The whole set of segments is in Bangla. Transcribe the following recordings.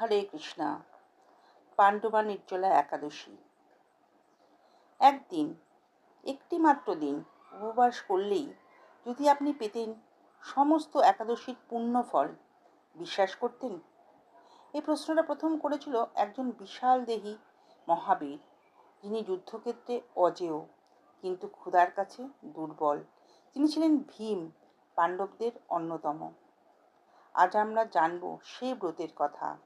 হরে কৃষ্ণা। পাণ্ডবা নির্জলা একাদশী। একদিন একটি মাত্র দিন উপবাস করলেই যদি আপনি পেতেন সমস্ত একাদশীর পুণ্য ফল বিশ্বাস করতেন? এই প্রশ্নটা প্রথম করেছিল একজন বিশাল দেহী মহাবীর, যিনি যুদ্ধক্ষেত্রে অজেয়, কিন্তু ক্ষুধার কাছে দুর্বল। তিনি ছিলেন ভীম, পাণ্ডবদের অন্যতম। আজ আমরা জানব সেই ব্রতের কথা।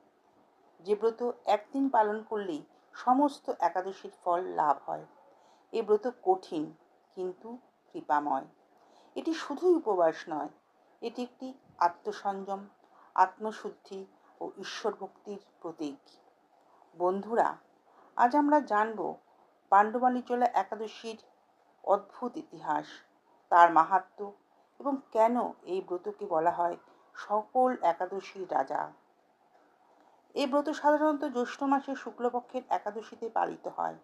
যে ব্রত একদিন পালন করলেই সমস্ত একাদশীর ফল লাভ হয়। এ ব্রত কঠিন, কিন্তু কৃপাময়। এটি শুধুই উপবাস নয়, এটি একটি আত্মসংযম, আত্মশুদ্ধি ও ঈশ্বর ভক্তির প্রতীক। বন্ধুরা, আজ আমরা জানব পাণ্ডবাণীচলা একাদশীর অদ্ভুত ইতিহাস, তার মাহাত্ম্য এবং কেন এই ব্রতকে বলা হয় সকল একাদশীর রাজা। এই ব্রত সাধারণত জ্যৈষ্ঠ মাসের শুক্লপক্ষের একাদশীতে পালিত হয়।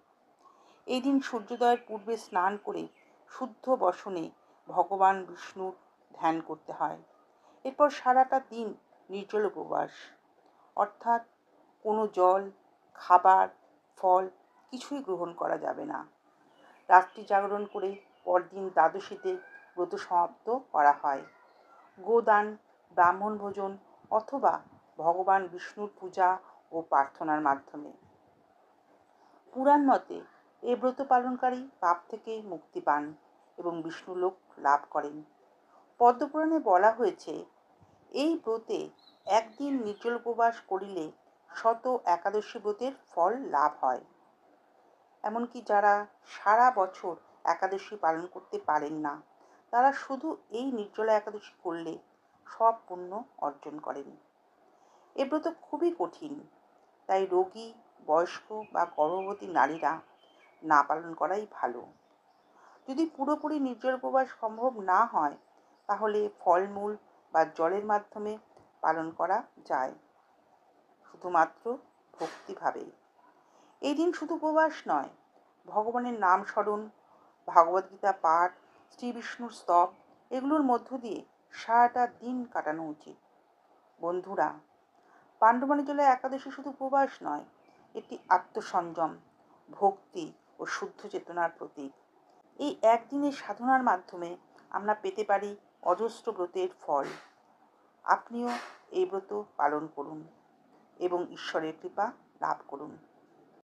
এই দিন সূর্যোদয়ের পূর্বে স্নান করে শুদ্ধ বসনে ভগবান বিষ্ণুর ধ্যান করতে হয়। এরপর সারাটা দিন নির্জল উপবাস। অর্থাৎ কোনো জল, খাবার, ফল কিছুই গ্রহণ করা যাবে না। রাত্রি জাগরণ করে পরদিন দ্বাদশীতে ব্রত সমাপ্ত করা হয়। গোদান, ব্রাহ্মণ ভোজন অথবা ভগবান বিষ্ণুর পূজা ও প্রার্থনার মাধ্যমে। পুরাণ মতে এ ব্রত পালনকারী পাপ থেকে মুক্তি পান এবং বিষ্ণুলোক লাভ করেন। পদ্মপুরাণে বলা হয়েছে, এই ব্রতে একদিন নির্জল উপবাস করিলে শত একাদশী ব্রতের ফল লাভ হয়। এমনকি যারা সারা বছর একাদশী পালন করতে পারেন না, তারা শুধু এই নির্জলা একাদশী করলে সব পুণ্য অর্জন করেন। এ ব্রত খুবই কঠিন। তাই রোগী, বয়স্ক বা গর্ভবতী নারীরা না পালন করাই ভালো। যদি পুরোপুরি নির্জল উপবাস সম্ভব না হয়, তাহলে ফলমূল বা জলের মাধ্যমে পালন করা যায়। শুধুমাত্র ভক্তিভাবে এই দিন শুধু উপবাস নয়, ভগবানের নাম স্মরণ ভাগবদ্গীতা পাঠ, শ্রী বিষ্ণুর স্তব, এগুলোর মধ্য দিয়ে সারাটা দিন কাটানো উচিত। বন্ধুরা পাণ্ডবাণী জলে একাদশী শুধু উপবাস নয়, এটি আত্মসংযম, ভক্তি ও শুদ্ধ চেতনার প্রতীক। এই একদিনের সাধনার মাধ্যমে আমরা পেতে পারি অজস্র ব্রতের ফল। আপনিও এই ব্রত পালন করুন এবং ঈশ্বরের কৃপা লাভ করুন।